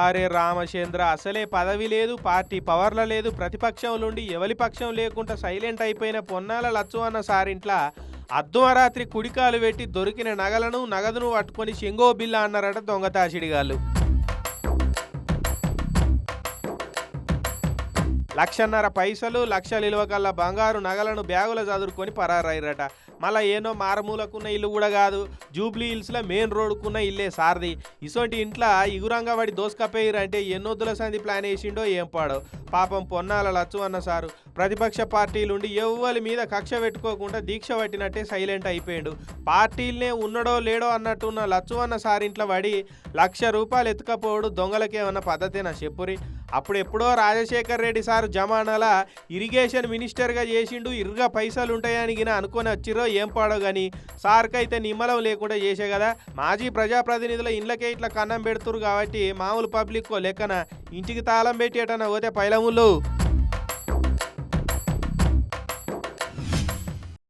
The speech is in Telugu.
ఆరే రామచంద్ర. అసలే పదవి లేదు పార్టీ పవర్ల లేదు ప్రతిపక్షం నుండి ఎవరి పక్షం లేకుండా సైలెంట్ అయిపోయిన పొన్నాల లచ్చు అన్న సారింట్ల అర్ధమరాత్రి కుడికాలు పెట్టి దొరికిన నగలను నగదును పట్టుకొని చెంగో బిల్ల అన్నారట దొంగతాసిడిగాళ్ళు లక్షన్నర పైసలు లక్ష ఇలువ బంగారు నగలను బ్యాగులో చదువుకొని పరారయ్యారట. మళ్ళా ఏనో మారమూలకున్న ఇల్లు కూడా కాదు జూబ్లీ హిల్స్లో మెయిన్ రోడ్డుకున్న ఇల్లే సారది. ఇసొంటి ఇంట్లో ఇగురంగా వాడి దోసుకపోయారంటే ఎన్నొద్దుల సంది ప్లాన్ వేసిండో ఏం పాడో. పాపం పొన్నాల లచ్చు అన్న సారు. ప్రతిపక్ష పార్టీలుండి ఎవ్వరి మీద కక్ష పెట్టుకోకుండా దీక్ష పట్టినట్టే సైలెంట్ అయిపోయాడు. పార్టీలనే ఉన్నడో లేడో అన్నట్టున్న లచ్చు అన్న సారింట్లో పడి లక్ష రూపాయలు ఎత్తుకపోవడు దొంగలకేమన్న పద్ధతేనా చెప్పురి? అప్పుడెప్పుడో రాజశేఖర్ రెడ్డి సార్ జమానాల ఇరిగేషన్ మినిస్టర్గా చేసిండు ఇరుగా పైసలు ఉంటాయని గిన అనుకొని వచ్చిరో ఏం పాడో గాని. సార్కైతే నిమ్మలం లేకుండా చేసే కదా. మాజీ ప్రజాప్రతినిధుల ఇండ్లకే ఇట్లా కన్నం పెడుతురు కాబట్టి మామూలు పబ్లిక్ లెక్కన. ఇంటికి తాళం పెట్టేటన పోతే పైలముళ్ళు